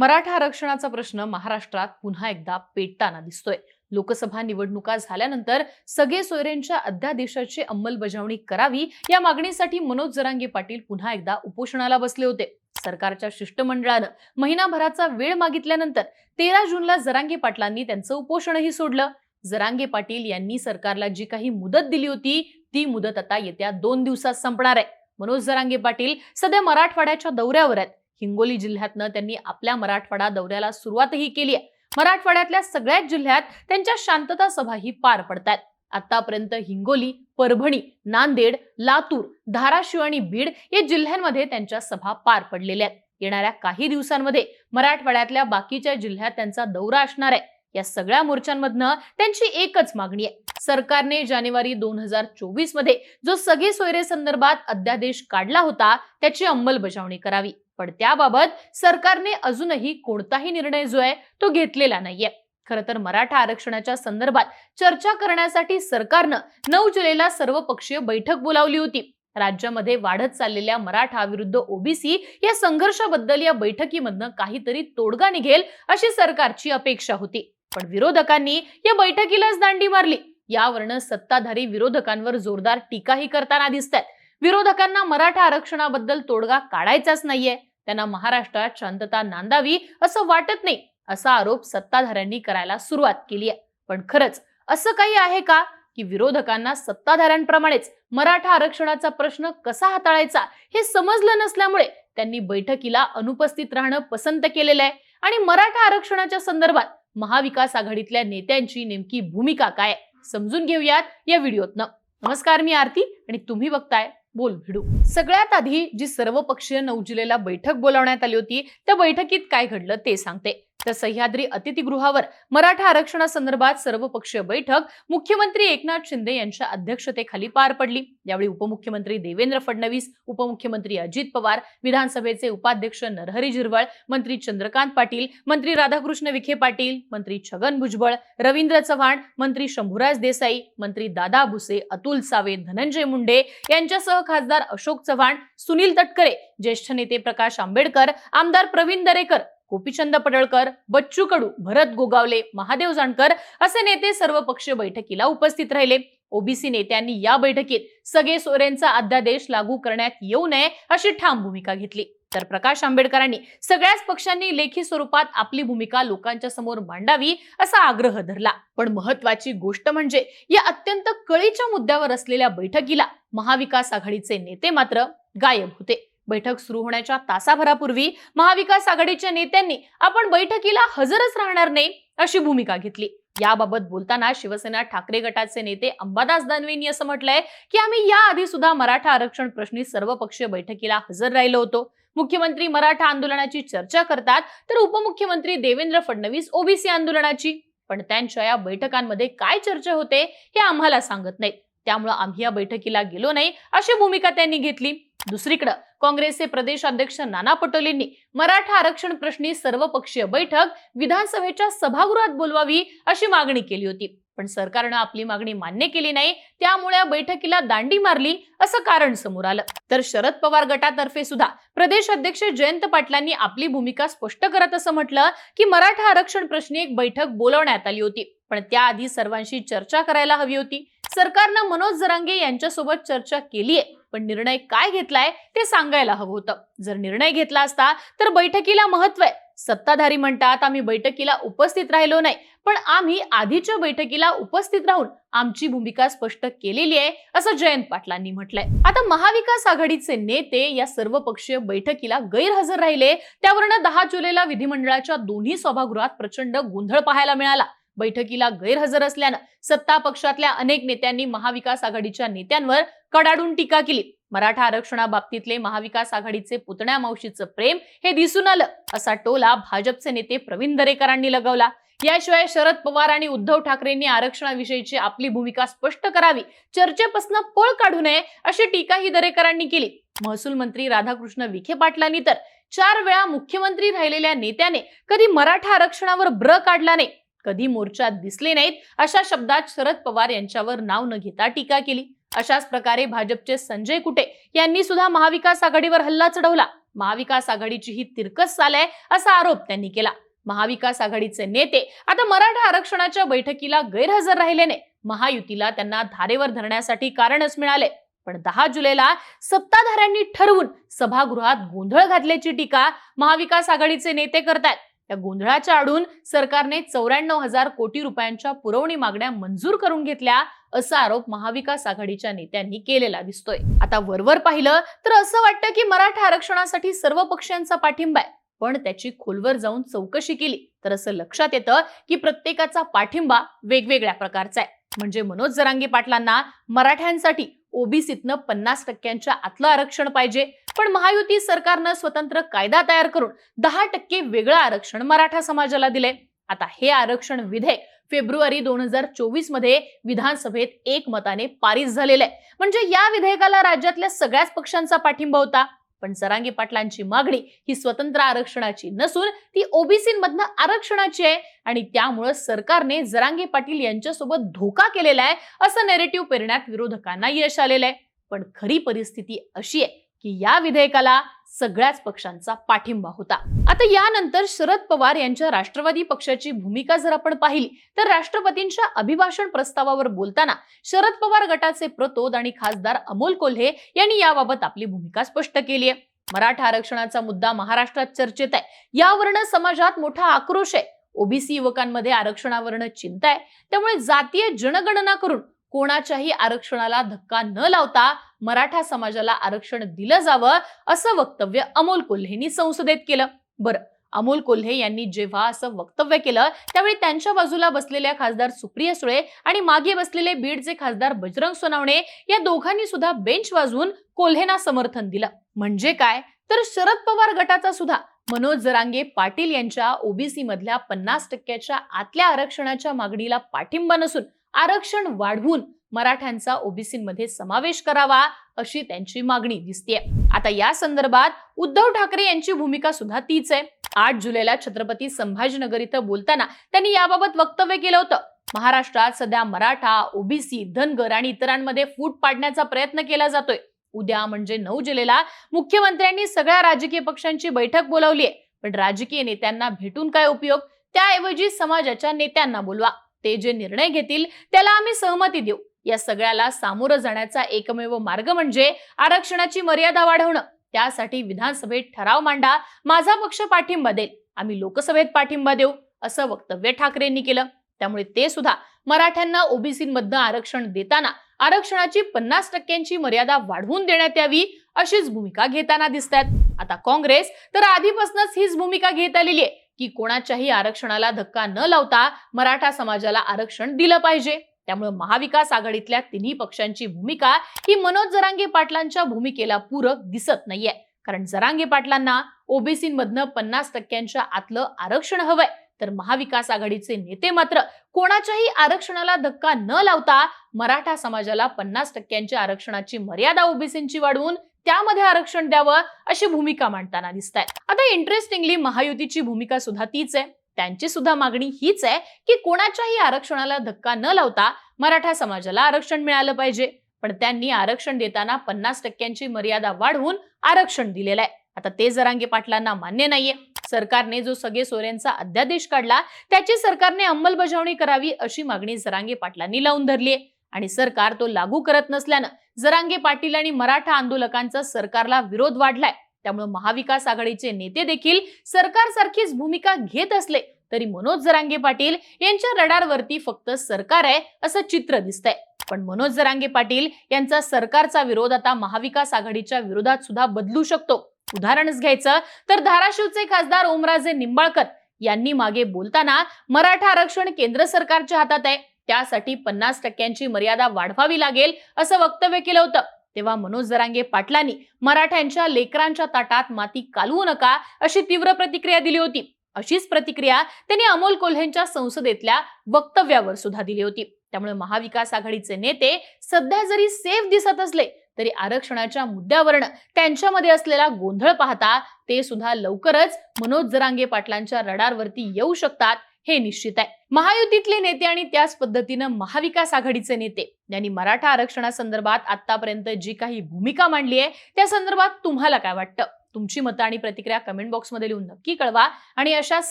मराठा आरक्षणाचा प्रश्न महाराष्ट्रात पुन्हा एकदा पेटताना दिसतोय. लोकसभा निवडणुका झाल्यानंतर सगळे सोयरेंच्या अध्यादेशाची अंमलबजावणी करावी या मागणीसाठी मनोज जरांगे पाटील पुन्हा एकदा उपोषणाला बसले होते. सरकारच्या शिष्टमंडळानं महिनाभराचा वेळ मागितल्यानंतर तेरा जूनला जरांगे पाटलांनी त्यांचं उपोषणही सोडलं. जरांगे पाटील यांनी सरकारला जी काही मुदत दिली होती ती मुदत आता येत्या दोन दिवसात संपणार आहे. मनोज जरांगे पाटील सध्या मराठवाड्याच्या दौऱ्यावर आहेत. हिंगोली जिल्ह्यातनं त्यांनी आपल्या मराठवाडा दौऱ्याला सुरुवातही केली आहे. मराठवाड्यातल्या सगळ्याच जिल्ह्यात त्यांच्या शांतता सभाही पार पडतात आतापर्यंत हिंगोली परभणी नांदेड लातूर धाराशिव आणि बीड या जिल्ह्यांमध्ये त्यांच्या सभा पार पडलेल्या आहेत. येणाऱ्या काही दिवसांमध्ये मराठवाड्यातल्या बाकीच्या जिल्ह्यात त्यांचा दौरा असणार आहे. या सगळ्या मोर्चांमधनं त्यांची एकच मागणी आहे. सरकारने जानेवारी दोन हजार चोवीसमध्ये जो सगळे सोयरे संदर्भात अध्यादेश काढला होता त्याची अंमलबजावणी करावी. पण त्याबाबत सरकारने अजूनही कोणताही निर्णय जो आहे तो घेतलेला नाहीये. खरं तर मराठा आरक्षणाच्या संदर्भात चर्चा करण्यासाठी सरकारनं नऊ जुलैला सर्वपक्षीय बैठक बोलावली होती. राज्यामध्ये वाढत चाललेल्या मराठा विरुद्ध ओबीसी या संघर्षाबद्दल या बैठकीमधनं काहीतरी तोडगा निघेल अशी सरकारची अपेक्षा होती. पण विरोधकांनी या बैठकीलाच दांडी मारली. यावरनं सत्ताधारी विरोधकांवर जोरदार टीकाही करताना दिसत विरोधकांना मराठा आरक्षणाबद्दल तोडगा काढायचाच नाहीये. त्यांना महाराष्ट्रात शांतता नांदावी असं वाटत नाही असा आरोप सत्ताधाऱ्यांनी करायला सुरुवात केली आहे. पण खरंच असं काही आहे का की विरोधकांना सत्ताधाऱ्यांप्रमाणेच मराठा आरक्षणाचा प्रश्न कसा हाताळायचा हे समजलं नसल्यामुळे त्यांनी बैठकीला अनुपस्थित राहणं पसंत केलेलं आहे. आणि मराठा आरक्षणाच्या संदर्भात महाविकास आघाडीतल्या नेत्यांची नेमकी भूमिका काय समजून घेऊयात या व्हिडिओतनं. नमस्कार मी आरती आणि तुम्ही बघताय बोल भिडू. सगळ्यात आधी जी सर्वपक्षीय नऊ जुलैला बैठक बोलावण्यात आली होती त्या बैठकीत काय घडलं ते सांगते. तर सह्याद्री अतिथीगृहावर मराठा आरक्षणासंदर्भात सर्वपक्षीय बैठक. मुख्यमंत्री एकनाथ शिंदे यांच्या अध्यक्षतेखाली पार पडली. यावेळी उपमुख्यमंत्री देवेंद्र फडणवीस उपमुख्यमंत्री अजित पवार विधानसभेचे उपाध्यक्ष नरहरी झिरवळ मंत्री चंद्रकांत पाटील मंत्री राधाकृष्ण विखे पाटील मंत्री छगन भुजबळ रवींद्र चव्हाण मंत्री शंभूराज देसाई मंत्री दादा भुसे अतुल सावे धनंजय मुंडे यांच्यासह खासदार अशोक चव्हाण सुनील तटकरे ज्येष्ठ नेते प्रकाश आंबेडकर आमदार प्रवीण दरेकर गोपीचंद पडळकर बच्चू कडू भरत गोगावले महादेव जानकर असे नेते सर्वपक्षीय बैठकीला उपस्थित राहिले. ओबीसी नेत्यांनी या बैठकीत सगळे सोरेंचा अध्यादेश लागू करण्यात येऊ नये अशी ठाम भूमिका घेतली. तर प्रकाश आंबेडकरांनी सगळ्याच पक्षांनी लेखी स्वरूपात आपली भूमिका लोकांच्या समोर मांडावी असा आग्रह धरला. पण महत्वाची गोष्ट म्हणजे या अत्यंत कळीच्या मुद्द्यावर असलेल्या बैठकीला महाविकास आघाडीचे नेते मात्र गायब होते. बैठक सुरू होण्याच्या तासाभरापूर्वी महाविकास आघाडीच्या नेत्यांनी आपण बैठकीला हजरच राहणार नाही अशी भूमिका घेतली. याबाबत बोलताना शिवसेना ठाकरे गटाचे नेते अंबादास दानवे यांनी असं म्हटलंय की आम्ही याआधी सुद्धा मराठा आरक्षण प्रश्नी सर्वपक्षीय बैठकीला हजर राहिलो होतो. मुख्यमंत्री मराठा आंदोलनाची चर्चा करतात तर उपमुख्यमंत्री देवेंद्र फडणवीस ओबीसी आंदोलनाची. पण त्यांच्या या बैठकांमध्ये काय चर्चा होते हे आम्हाला सांगत नाहीत. त्यामुळे आम्ही या बैठकीला गेलो नाही अशी भूमिका त्यांनी घेतली. दुसरीकडे काँग्रेसचे प्रदेश अध्यक्ष नाना पटोलेंनी मराठा आरक्षण प्रश्नी सर्वपक्षीय बैठक विधानसभेच्या सभागृहात बोलवावी अशी मागणी केली होती. पण सरकारनं आपली मागणी मान्य केली नाही त्यामुळे या बैठकीला दांडी मारली असं कारण समोर आलं. तर शरद पवार गटातर्फे सुद्धा प्रदेश अध्यक्ष जयंत पाटलांनी आपली भूमिका स्पष्ट करत असं म्हटलं की मराठा आरक्षण प्रश्नी एक बैठक बोलवण्यात आली होती. पण त्याआधी सर्वांशी चर्चा करायला हवी होती. सरकारनं मनोज जरांगे यांच्यासोबत चर्चा केली आहे पण निर्णय काय घेतलाय ते सांगायला हवं होतं. जर निर्णय घेतला असता तर बैठकीला महत्त्व आहे. सत्ताधारी म्हणतात आम्ही बैठकीला उपस्थित राहिलो नाही पण आम्ही आधीच्या बैठकीला उपस्थित राहून आमची भूमिका स्पष्ट केलेली आहे असं जयंत पाटलांनी म्हटलंय. आता महाविकास आघाडीचे नेते या सर्वपक्षीय बैठकीला गैरहजर राहिले. त्यावरनं दहा जुलैला विधिमंडळाच्या दोन्ही सभागृहात प्रचंड गोंधळ पाहायला मिळाला. बैठकीला गैरहजर असल्यानं सत्ता पक्षातल्या अनेक नेत्यांनी महाविकास आघाडीच्या नेत्यांवर कडाडून टीका केली. मराठा आरक्षणाबाबतीतले महाविकास आघाडीचे पुतण्या मावशीचं प्रेम हे दिसून आलं असा टोला भाजपचे नेते प्रवीण दरेकरांनी लगवला. याशिवाय शरद पवार आणि उद्धव ठाकरेंनी आरक्षणाविषयीची आपली भूमिका स्पष्ट करावी चर्चेपासून पळ काढू नये अशी टीकाही दरेकरांनी केली. महसूल मंत्री राधाकृष्ण विखे पाटलांनी तर चार वेळा मुख्यमंत्री राहिलेल्या नेत्याने कधी मराठा आरक्षणावर ब्र काढला नाही. कधी मोर्चात दिसले नाहीत अशा शब्दात शरद पवार यांच्यावर नाव न घेता टीका केली. अशाच प्रकारे भाजपचे संजय कुटे यांनी सुद्धा महाविकास आघाडीवर हल्ला चढवला. महाविकास आघाडीची ही तिरकस चाल आहे असा आरोप त्यांनी केला. महाविकास आघाडीचे नेते आता मराठा आरक्षणाच्या बैठकीला गैरहजर राहिल्याने महायुतीला त्यांना धारेवर धरण्यासाठी कारणच मिळाले. पण दहा जुलैला सत्ताधाऱ्यांनी ठरवून सभागृहात गोंधळ घातल्याची टीका महाविकास आघाडीचे नेते करतायत. या गोंधळाच्या आडून सरकारने चौऱ्याण्णव हजार कोटी रुपयांच्या पुरवणी मागण्या मंजूर करून घेतल्या असा आरोप महाविकास आघाडीच्या नेत्यांनी केलेला दिसतोय. आता वरवर पाहिलं तर असं वाटतं की मराठा आरक्षणासाठी सर्व पक्षांचा पाठिंबा आहे. पण त्याची खोलवर जाऊन चौकशी केली तर असं लक्षात येतं की प्रत्येकाचा पाठिंबा वेगवेगळ्या प्रकारचा आहे. म्हणजे मनोज जरांगे पाटलांना मराठ्यांसाठी ओबीसीतनं पन्नास टक्क्यांच्या आतलं आरक्षण पाहिजे. पण महायुती सरकारनं स्वतंत्र कायदा तयार करून दहा टक्के वेगळं आरक्षण मराठा समाजाला दिले आता हे आरक्षण विधेयक फेब्रुवारी दोन हजार चोवीसमध्ये विधानसभेत एकमताने पारित झालेलं आहे. म्हणजे या विधेयकाला राज्यातल्या सगळ्याच पक्षांचा पाठिंबा होता. पण सरांगी पाटलांची मागणी ही स्वतंत्र आरक्षणाची नसून ती ओबीसीमधनं आरक्षणाची आहे. आणि त्यामुळं सरकारने जरांगे पाटील यांच्यासोबत धोका केलेला आहे असं नेरेटिव्ह पेरण्यात विरोधकांना यश आलेलं आहे. पण खरी परिस्थिती अशी आहे की या विधेयकाला सगळ्याच पक्षांचा पाठिंबा होता. आता यानंतर शरद पवार यांच्या राष्ट्रवादी पक्षाची भूमिका जर आपण पाहिली तर राष्ट्रपतींच्या अभिभाषण प्रस्तावावर बोलताना शरद पवार गटाचे प्रतोद आणि खासदार अमोल कोल्हे यांनी याबाबत आपली भूमिका स्पष्ट केली आहे. मराठा आरक्षणाचा मुद्दा महाराष्ट्रात चर्चेत आहे. यावरनं समाजात मोठा आक्रोश आहे. ओबीसी युवकांमध्ये आरक्षणावरनं चिंता आहे. त्यामुळे जातीय जनगणना करून कोणाच्याही आरक्षणाला धक्का न लावता मराठा समाजाला आरक्षण दिलं जावं असं वक्तव्य अमोल कोल्हेंनी संसदेत केलं. बरं अमोल कोल्हे यांनी जेव्हा असं वक्तव्य केलं त्यावेळी त्यांच्या बाजूला बसलेल्या खासदार सुप्रिया सुळे आणि मागे बसलेले बीडचे खासदार बजरंग सोनावणे या दोघांनी सुद्धा बेंच वाजवून कोल्हेना समर्थन दिलं. म्हणजे काय? तर शरद पवार गटाचा सुद्धा मनोज जरांगे पाटील यांच्या ओबीसी मधल्या पन्नास टक्क्याच्या आतल्या आरक्षणाच्या मागणीला पाठिंबा नसून आरक्षण वाढवून मराठ्यांचा ओबीसीमध्ये समावेश करावा अशी त्यांची मागणी दिसते आता या संदर्भात उद्धव ठाकरे यांची भूमिका सुद्धा तीच आहे. आठ जुलैला छत्रपती संभाजीनगर इथं बोलताना त्यांनी याबाबत वक्तव्य केलं होतं. महाराष्ट्रात सध्या मराठा ओबीसी धनगर आणि इतरांमध्ये फूट पाडण्याचा प्रयत्न केला जातोय. उद्या म्हणजे नऊ जुलैला मुख्यमंत्र्यांनी सगळ्या राजकीय पक्षांची बैठक बोलावली आहे पण राजकीय नेत्यांना भेटून काय उपयोग? त्याऐवजी समाजाच्या नेत्यांना बोलवा. ते जे निर्णय घेतील त्याला आम्ही सहमती देऊ. या सगळ्याला सामोरं जाण्याचा एकमेव मार्ग म्हणजे आरक्षणाची मर्यादा वाढवणं. त्यासाठी विधानसभेत ठराव मांडा माझा पक्ष पाठिंबा देईल. आम्ही लोकसभेत पाठिंबा देऊ असं वक्तव्य ठाकरेंनी केलं. त्यामुळे ते सुद्धा मराठ्यांना ओबीसीमधनं आरक्षण देताना आरक्षणाची पन्नास टक्क्यांची मर्यादा वाढवून देण्यात यावी अशीच भूमिका घेताना दिसतात आता काँग्रेस तर आधीपासूनच हीच भूमिका घेत आलेली आहे. की कोणाच्याही आरक्षणाला धक्का न लावता मराठा समाजाला आरक्षण दिलं पाहिजे. त्यामुळे महाविकास आघाडीतल्या तिन्ही पक्षांची भूमिका ही मनोज जरांगे पाटलांच्या भूमिकेला पूरक दिसत नाहीये. कारण जरांगे पाटलांना ओबीसीमधनं पन्नास टक्क्यांच्या आतलं आरक्षण हवंय. तर महाविकास आघाडीचे नेते मात्र कोणाच्याही आरक्षणाला धक्का न लावता मराठा समाजाला पन्नास टक्क्यांच्या आरक्षणाची मर्यादा ओबीसींची वाढवून त्यामध्ये आरक्षण द्यावं अशी भूमिका मांडताना दिसत आहेत आता इंटरेस्टिंगली महायुतीची भूमिका सुद्धा तीच आहे. त्यांची सुद्धा मागणी हीच आहे की कोणाच्याही आरक्षणाला धक्का न लावता मराठा समाजाला आरक्षण मिळालं पाहिजे. पण त्यांनी आरक्षण देताना पन्नास टक्क्यांची मर्यादा वाढवून आरक्षण दिलेलं आहे. आता ते जरांगे पाटलांना मान्य नाहीये. सरकारने जो सगळे सोऱ्यांचा अध्यादेश काढला त्याची सरकारने अंमलबजावणी करावी अशी मागणी जरांगे पाटलांनी लावून धरली आहे. आणि सरकार तो लागू करत नसल्यानं जरांगे पाटील आणि मराठा आंदोलकांचा सरकारला विरोध वाढलाय. त्यामुळे महाविकास आघाडीचे नेते देखील सरकारसारखीच भूमिका घेत असले तरी मनोज जरांगे पाटील यांच्या रडारवरती फक्त सरकार आहे असं चित्र दिसतंय. पण मनोज जरांगे पाटील यांचा सरकारचा विरोध आता महाविकास आघाडीच्या विरोधात सुद्धा बदलू शकतो. उदाहरणच घ्यायचं तर धाराशिवचे खासदार ओमराजे निंबाळकर यांनी मागे बोलताना मराठा आरक्षण केंद्र सरकारच्या हातात आहे. त्यासाठी पन्नास टक्क्यांची मर्यादा वाढवावी लागेल असं वक्तव्य केलं होतं. तेव्हा मनोज जरांगे पाटलांनी मराठ्यांच्या लेकरांच्या ताटात माती कालवू नका अशी तीव्र प्रतिक्रिया दिली होती. अशीच प्रतिक्रिया त्यांनी अमोल कोल्हेंच्या संसदेतल्या वक्तव्यावर सुद्धा दिली होती. त्यामुळे महाविकास आघाडीचे नेते सध्या जरी सेफ दिसत असले तरी आरक्षणाच्या मुद्द्यावरनं त्यांच्यामध्ये असलेला गोंधळ पाहता ते सुद्धा लवकरच मनोज जरांगे पाटलांच्या रडारवरती येऊ शकतात हे निश्चित आहे. महायुतीतले नेते आणि त्याच पद्धतीनं महाविकास आघाडीचे नेते. यांनी मराठा आरक्षणासंदर्भात आतापर्यंत जी काही भूमिका मांडली आहे त्या संदर्भात तुम्हाला काय वाटतं? तुमची मतं आणि प्रतिक्रिया कमेंट बॉक्समध्ये लिहून नक्की कळवा. आणि अशाच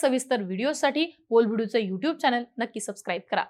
सविस्तर व्हिडिओसाठी पोलभिडूचं युट्यूब चॅनल नक्की सबस्क्राईब करा.